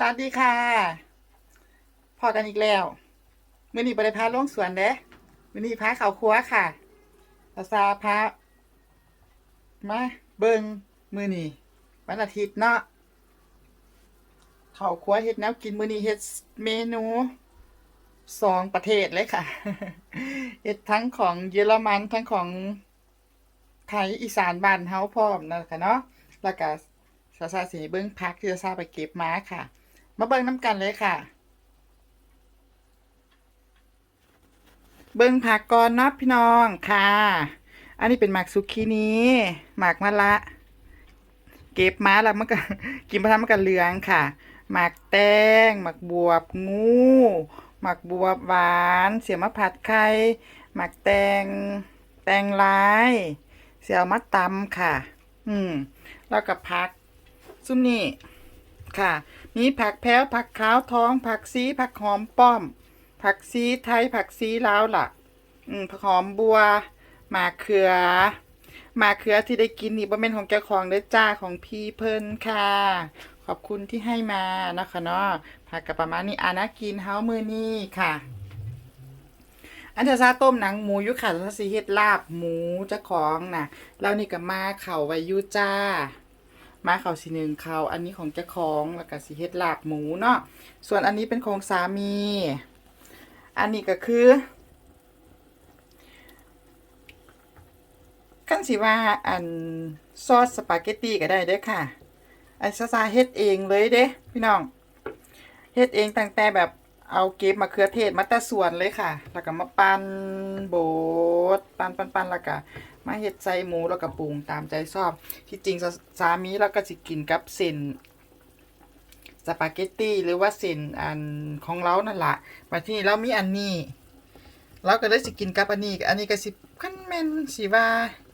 สวัสดีค่ะ พอกันอีกแล้วมื้อนี้บริพาลงสวนเด้มื้อนี้พาเขาครัวค่ะตาซาพามาเบิงมื้อนี้วันอาทิตย์เนาะเขาครัวเฮ็ดแนวกินมื้อนี้เฮ็ดเมนูสองประเทศเลยค่ะเฮ็ดทั้งของเยอรมันทั้งของไทยอีสานบ้านเฮาพร้อมนะคะเนาะแล้วก็ซาซาสีเบิ้งพักที่ซาซาไปเก็บมาค่ะ มาเบิ้งน้ำกันเลยค่ะ เบิ้งผักก่อนนะพี่น้องค่ะ อันนี้เป็นหมากซุกินี้หมากมะละ เก็บมาแล้วมันก็กินพะทันมันก็เหลืองค่ะ หมากแตงหมากบวบงู หมากบวบหวาน เสียมะผัดไข่หมากแตง แตงลาย เสียวมะตำค่ะ อืม แล้วก็ผักซุมนี่ ค่ะ มีผักแพ้วผักขาวท้อง ผักซีผักหอมป้อม ผักซีไทยผักซีลาวล่ะ อืมผักหอมบัวหมากเขือหมากเขือที่ได้กินนี่บ่แม่นของเจ้าของเด้อจ้าของพี่เพิ่นค่ะ ขอบคุณที่ให้มานะคะเนาะผักกับประมาณนี้อานากินเฮามือนี้ค่ะ อันเทซาต้มหนังหมูยู่ค่ะแล้วสิเฮ็ดลาบหมูเจ้าของน่ะแล้วนี่ก็มาเข่าไว้ยู่จ้า มาเขาสีหนึ่งเขาอันนี้ของเจ้าของแล้วก็สีเฮ็ดลาบหมูเนาะส่วนอันนี้เป็นของสามี อันนี้ก็คือขั้นสิว่าอันซอสสปาเกตตีก็ได้เด้อค่ะ อันซาซาเฮ็ดเองเลยเด้พี่น้องเฮ็ดเองตั้งแต่แบบเอาเก็บมะเขือเทศมาแต่ส่วนเลยค่ะ แล้วก็มาปั้นโบด ปันปันปันแล้วก็มาเฮ็ดใส่หมูแล้วก็ปรุงตามใจชอบ ที่จริงสามีเราก็สิกินกับเส้นสปาเกตตี้หรือว่าเส้นอันของเรานั่นแหละมาที่เรามีอันนี้เราก็เลยสิกินกับอันนี้ อันนี้ก็สิขั้นแมนสิว่า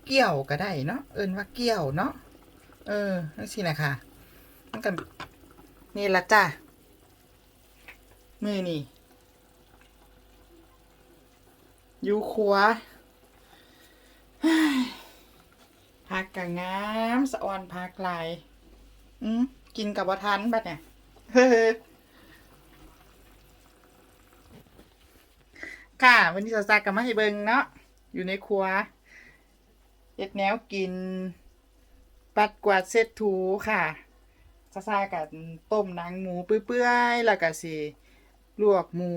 เกี่ยวก็ได้เนาะเอินว่าเกี่ยวเนาะเออนั่นสินะคะมันก็นี่ละจ้ะมือนี่อยู่ครัว พักกะงามสะออนพักลายอืมกินกับวัทันบัดเนี่ยเฮ้อค่ะวันนี้สาวๆกับมาให้เบิงเนาะอยู่ในครัวเอ็ดแนวกิน ปัดกวาดเซ็ตถูค่ะซาซากับต้มหนังหมูเปื่อยๆแล้วก็สิลวกหมู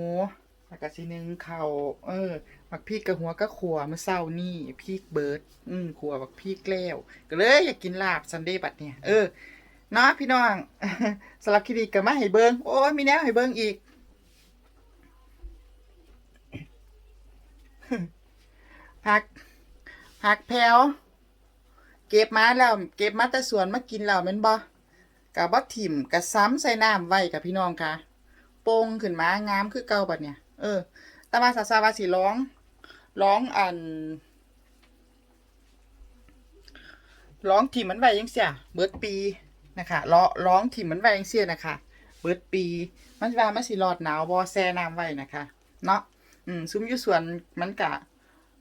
แล้วก็สินึ่งเขาเออบักพริกกับหัวก็ขัวเมื่อเช้านี่พริกเบิร์ด อืมขัวบักพริกแล้วก็เลยอยากกินลาบซันเดย์บัดเนี่ย เออเนาะพี่น้องสำหรับคลิปนี้ก็มาให้เบิงโอ้ยมีแนวให้เบิงอีกผักผักแพรวเก็บมาแล้ว เก็บมาแต่สวนมากินแล้วแม่นบ่กะบ่ถิ่มกะซ้ำใส่น้ำไว้กับพี่น้องค่ะโป่งขึ้นมางามคือเก่าบัดเนี่ย เออ แต่ว่าสาวๆว่าสิร้อง ร้องอัน ร้องถิ่มมันไว้ยังเสียเบิดปีนะคะร้องร้องถิ่มมันไว้ยังเสียนะคะเบิดปี มันว่ามันสิรอดหนาวบ่แช่น้ำไว้นะคะ เนาะอืมซุ้มอยู่สวนมันกะ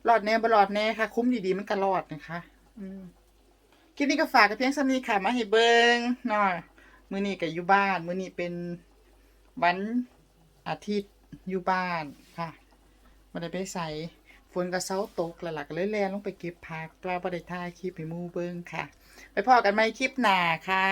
รอดแน่บ่รอดแน่ค่ะ คุ้มดีๆมันก็รอดนะคะ อืมคลิปนี้ก็ฝากกับเพียงสำนี้ค่ะ มาให้เบิงเนาะมื้อนี้ก็อยู่บ้าน มือนี้เป็นวันอาทิตย์ อยู่บ้านค่ะบ่ได้ไปใส่ฝนกระเซาตกหลักๆเลยแลนลงไปเก็บผักปลาบ่ได้ถ่ายคลิปให้หมู่เบิ่งค่ะ ไปพอกันใหม่คลิปหน้าค่ะ